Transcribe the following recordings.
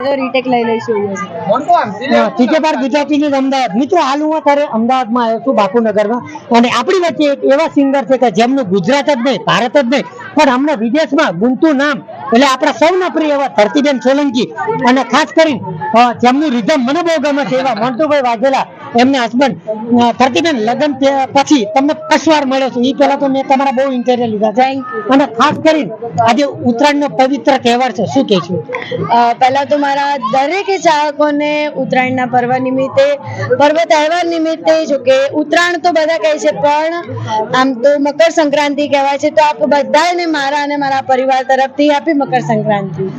Retake લઈ લઈશું બાર ગુજરાતીની અમદાવાદ. મિત્રો હાલ હું અત્યારે અમદાવાદમાં આવ્યો છું બાપુનગરમાં. અને આપણી વચ્ચે એક એવા સિંગર છે કે જેમનું ગુજરાત જ નહીં ભારત જ નહીં પણ હમણાં વિદેશમાં ગુંતું નામ એટલે આપણા સૌના પ્રિય એવા ધરતીબેન સોલંકી અને ખાસ કરીને જેમનું રિધમ મને બહુ ગમે છે એવા મોન્ટુભાઈ વાઘેલા એમના હસબન્ડ ધરતીબેન લગ્ન પછી તમને ફર્સ્ટ મળ્યો છું? એ પહેલા તો મેં તમારા બહુ ઇન્ટરવ્યુ લીધા. છે અને ખાસ કરીને આજે ઉત્તરાયણનો પવિત્ર તહેવાર છે. શું કહે છું? પહેલા તો મારા દરેક ચાહકોને ઉત્તરાયણના પર્વ નિમિત્તે પર્વ તહેવાર નિમિત્તે જો કે ઉત્તરાયણ તો બધા કહે છે પણ આમ તો મકર સંક્રાંતિ કહેવાય છે તો આપ બધાને મારા અને મારા પરિવાર તરફથી હેપી મકર સંક્રાંતિ.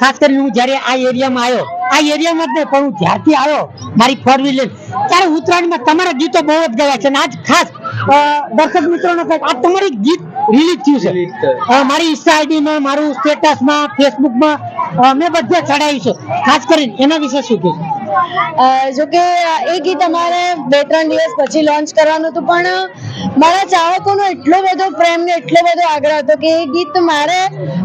ખાસ કરીને હું જ્યારે આ એરિયામાં આવ્યો આ એરિયામાં જ નહીં પણ હું જ્યારથી આવ્યો મારી ફોર વ્હીલર ત્યારે ઉત્તરાયણમાં તમારા ગીતો બહુ જ ગયા છે અને આજ ખાસ દર્શક મિત્રોને કહે આ તમારી ગીત રિલીઝ થયું છે. મારી ઇન્સ્ટા આઈડીમાં મારું સ્ટેટસમાં ફેસબુકમાં મેં બધે ચડાવ્યું છે. ખાસ કરીને એના વિશે શું કહેશું? જો કે એ ગીત અમારે બે ત્રણ દિવસ પછી લોન્ચ કરવાનું હતું પણ મારા ચાહકોનો એટલો બધો પ્રેમ ને એટલો બધો આગ્રહ હતો કે એ ગીત મારે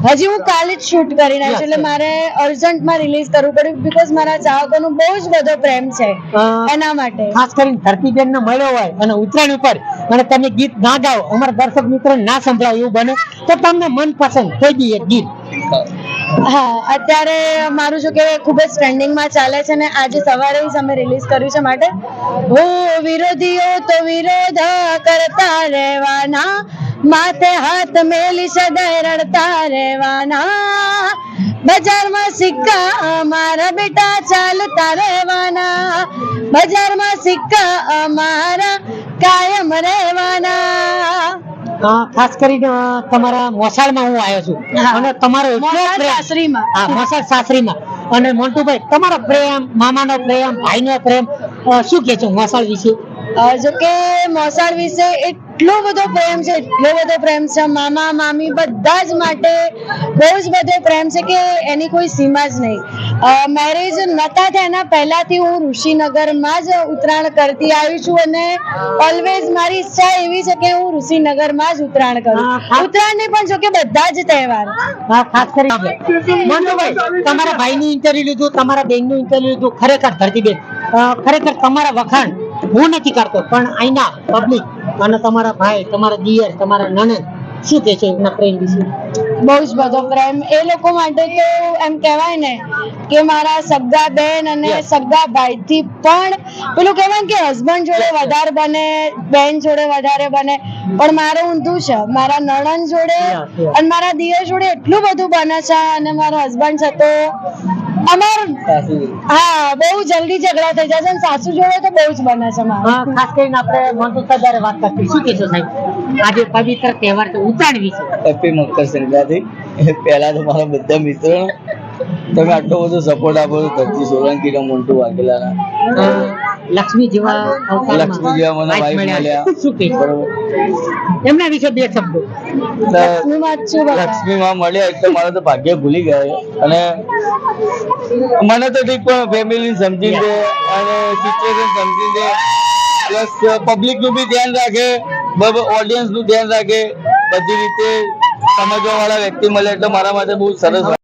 હજી હું કાલે જ શૂટ કરી નાખ્યું એટલે મારે અર્જન્ટમાં રિલીઝ કરવું પડ્યું બીકોઝ મારા ચાહકોનો બહુ જ બધો પ્રેમ છે એના માટે. ખાસ કરીને ધરતીબેન ને મળ્યો હોય અને ઉત્તરાયણ ઉપર અને તમે ગીત ના ગાઓ અમારા દર્શક મિત્રો ના સંભળાય એવું બને તો તમને મનપસંદ કોઈ બી એક ગીત. હા, અત્યારે મારું જો કે ખૂબ જ ટ્રેન્ડિંગમાં ચાલે છે ને આજે સવારે જ અમે રિલીઝ કર્યું છે માટે. હો વિરોધીઓ તો વિરોધ કરતા રહેવાના, માથે હાથ મેલી સદાય રડતા રહેવાના. બજારમાં સિક્કા અમારા બેટા ચાલતા રહેવાના. બજારમાં સિક્કા અમારા કાયમ રહેવાના. ખાસ કરીને તમારા મોસાળમાં હું આવ્યો છું. અને તમારો એટલો મોસાળ સાસરીમાં. હા મોસાળ સાસરીમાં અને મોન્ટુભાઈ તમારો પ્રેમ મામાનો પ્રેમ ભાઈનો પ્રેમ શું કે છો મોસાળ વિશે? અ, જો કે મોસાળ વિશે એટલો બધો પ્રેમ છે એટલો બધો પ્રેમ છે મામા મામી બધા જ માટે બહુ જ બધો પ્રેમ છે કે એની કોઈ સીમા જ નહીં. મેરેજ નતા થયા એના પહેલાથી હું ઋષિનગરમાં જ ઉત્તરાયણ કરતી આવી છું અને ઓલવેઝ મારી ઈચ્છા એવી છે કે હું ઋષિનગરમાં જ ઉત્તરાયણ કરું. ઉત્તરાયણ ને પણ જો કે બધા જ તહેવાર. તમારા ખાસનું તમારા ભાઈનું ઇન્ટરવ્યુ લીધું તમારા બેનનું ઇન્ટરવ્યુ લીધું ખરેખર ધરતીબેન ખરેખર તમારા વખાણ હું નથી કરતો પણ અહીંના પબ્લિક અને તમારા ભાઈ તમારા દિયર તમારા નણંદ શું કે છે એમના પ્રેમ વિશે? બહુ જ બધો પ્રેમ. એ લોકો માટે તો એમ કહેવાય ને કે મારા સગા બેન અને. સગા ભાઈ થી પણ પેલું કહેવાય કે હસબન્ડ જોડે વધારે બને બેન જોડે વધારે બને. પણ મારે ઊંધું છે. મારા નણંદ જોડે. અને મારા દિયર જોડે એટલું બધું બને છે અને મારા હસબન્ડ છે તો અમાર હા બહુ જલ્દી ઝઘડા થઈ જાય છે અને સાસુ જોડે તો બહુ જ બને છે મારે ખાસ કરીને આપણે મોન્ટુ સાહેબ વાત કરતી શું કહેશો સાહેબ? આજે પવિત્ર તહેવાર તો ઉત્તરાયણ વિશે હેપી મકર સંક્રાંતિ. પહેલા તો મારા બધા મિત્રો તમે આટલો બધો સપોર્ટ આપો છો ધરતી સોલંકી ને મોન્ટુ વાઘેલાના. લક્ષ્મી જેવા અવતારમાં લક્ષ્મી જેવા મને મળ્યા. શું બરોબર એમના વિશે બે શબ્દો. લક્ષ્મી માં મળ્યા એટલે મારે તો ભાગ્ય ભૂલી ગયા. અને મને તો ઠીક પણ ફેમિલી સમજીને અને સિચ્યુએશન સમજી દે. પ્લસ પબ્લિકનું બી ધ્યાન રાખે ઓડિયન્સનું ધ્યાન રાખે. બધી રીતે સમજવા વાળા વ્યક્તિ મળે એટલે મારા માટે બહુ સરસ